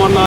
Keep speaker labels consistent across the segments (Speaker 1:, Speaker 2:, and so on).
Speaker 1: మొన్న.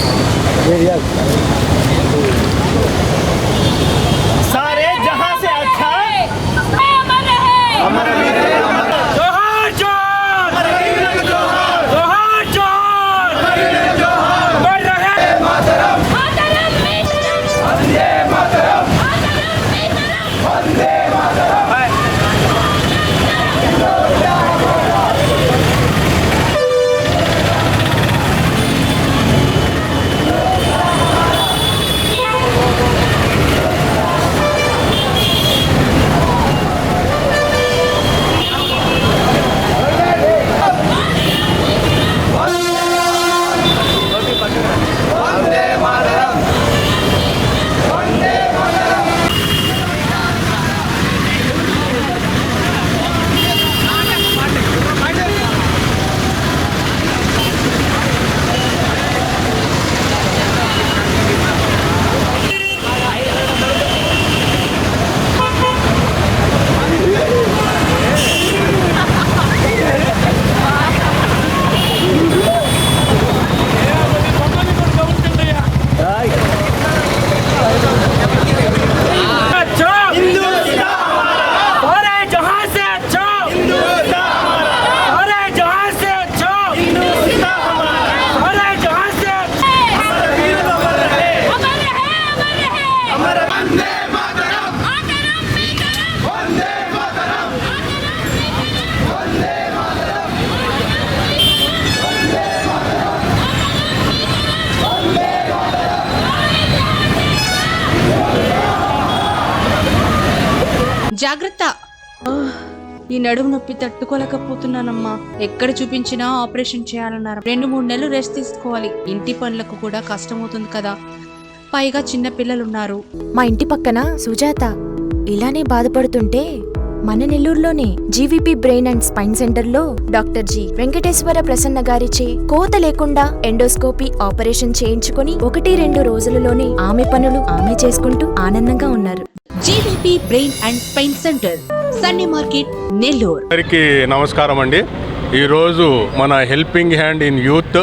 Speaker 2: జాగ్రత్త. ఈ నడుము నొప్పి తట్టుకోలేకపోతున్నానమ్మా. ఎక్కడ చూపించినా ఆపరేషన్ చేయాలన్నారు. రెండు మూడు నెలలు రెస్ట్ తీసుకోవాలి. ఇంటి పనులకు కూడా కష్టమవుతుంది కదా. పైగా చిన్న పిల్లలున్నారు.
Speaker 3: మా ఇంటి పక్కన సుజాత. ఇలానే బాధపడుతుంటే మన నెల్లూరులోనే జీవీపీ బ్రెయిన్ అండ్ స్పైన్ సెంటర్లో డాక్టర్ జి. వెంకటేశ్వర ప్రసన్న గారిచే కోత లేకుండా ఎండోస్కోపీ ఆపరేషన్ చేయించుకొని ఒకటి రెండు రోజులలోనే ఆమె పనులు ఆమె చేసుకుంటూ ఆనందంగా ఉన్నారు.
Speaker 2: GVP brain and pain centre Sunday market Nellore
Speaker 4: అందరికీ నమస్కారం అండి. ఈరోజు మన హెల్పింగ్ హ్యాండ్ ఇన్ యూత్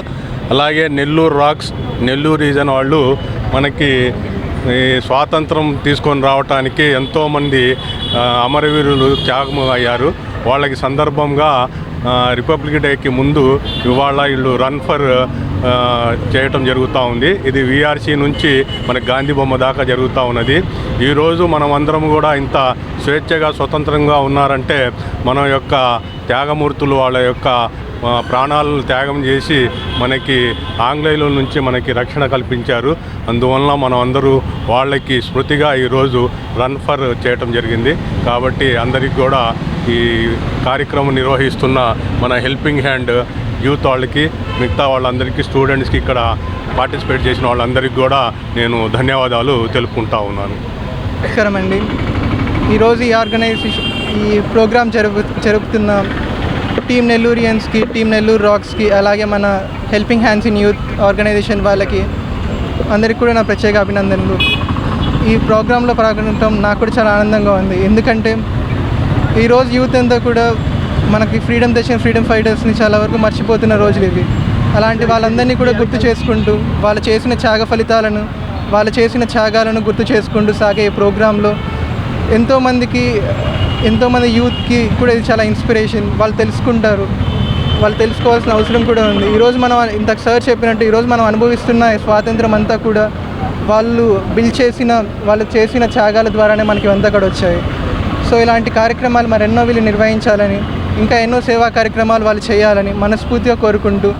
Speaker 4: అలాగే నెల్లూరు రాక్స్ నెల్లూరు రీజన్ వాళ్ళు మనకి ఈ స్వాతంత్రం తీసుకొని రావటానికి ఎంతోమంది అమరవీరులు త్యాగం అయ్యారు వాళ్ళకి సందర్భంగా రిపబ్లిక్ డేకి ముందు ఇవాళ వీళ్ళు రన్ ఫర్ చేయటం జరుగుతూ ఉంది. ఇది విఆర్సీ నుంచి మన గాంధీ బొమ్మ దాకా జరుగుతూ ఉన్నది. ఈరోజు మనం అందరం కూడా ఇంత స్వేచ్ఛగా స్వతంత్రంగా ఉన్నారంటే మన యొక్క త్యాగమూర్తులు వాళ్ళ యొక్క ప్రాణాలను త్యాగం చేసి మనకి ఆంగ్లేయుల నుంచి మనకి రక్షణ కల్పించారు. అందువల్ల మనం అందరూ వాళ్ళకి స్మృతిగా ఈరోజు రన్ ఫర్ చేయటం జరిగింది. కాబట్టి అందరికి కూడా ఈ కార్యక్రమం నిర్వహిస్తున్న మన హెల్పింగ్ హ్యాండ్ యూత్ వాళ్ళకి మిగతా వాళ్ళందరికీ స్టూడెంట్స్కి ఇక్కడ పార్టిసిపేట్ చేసిన వాళ్ళందరికీ కూడా నేను ధన్యవాదాలు తెలుపుకుంటా ఉన్నాను.
Speaker 5: నమస్కారం అండి ఈరోజు ఈ ఆర్గనైజేషన్ ఈ ప్రోగ్రామ్ జరుపు జరుపుతున్న టీమ్ నెల్లూరియన్స్కి టీమ్ నెల్లూరు రాక్స్కి అలాగే మన helping hands in youth organisation వాళ్ళకి అందరికీ కూడా నా ప్రత్యేక అభినందనలు. ఈ ప్రోగ్రాంలో పాల్గొనడం నాకు కూడా చాలా ఆనందంగా ఉంది. ఎందుకంటే ఈరోజు యూత్ అంతా కూడా మనకి ఫ్రీడమ్ తెచ్చిన ఫ్రీడమ్ ఫైటర్స్ని చాలా వరకు మర్చిపోతున్న రోజులు ఇవి. అలాంటి వాళ్ళందరినీ కూడా గుర్తు చేసుకుంటూ వాళ్ళు చేసిన త్యాగ ఫలితాలను వాళ్ళు చేసిన త్యాగాలను గుర్తు చేసుకుంటూ సాగే ఈ ప్రోగ్రాంలో ఎంతోమందికి ఎంతోమంది యూత్కి కూడా ఇది చాలా ఇన్స్పిరేషన్ వాళ్ళు తెలుసుకుంటారు. వాళ్ళు తెలుసుకోవాల్సిన అవసరం కూడా ఉంది. ఈరోజు మనం ఇంతకు సార్ చెప్పినట్టు ఈరోజు మనం అనుభవిస్తున్న స్వాతంత్రం అంతా కూడా వాళ్ళు బిల్ చేసిన వాళ్ళు చేసిన త్యాగాల ద్వారానే మనకి అంతా కూడా వచ్చాయి. సో ఇలాంటి కార్యక్రమాలు మరెన్నో వీళ్ళు నిర్వహించాలని ఇంకా ఎన్నో సేవా కార్యక్రమాలు వాళ్ళు చేయాలని మనస్ఫూర్తిగా కోరుకుంటూ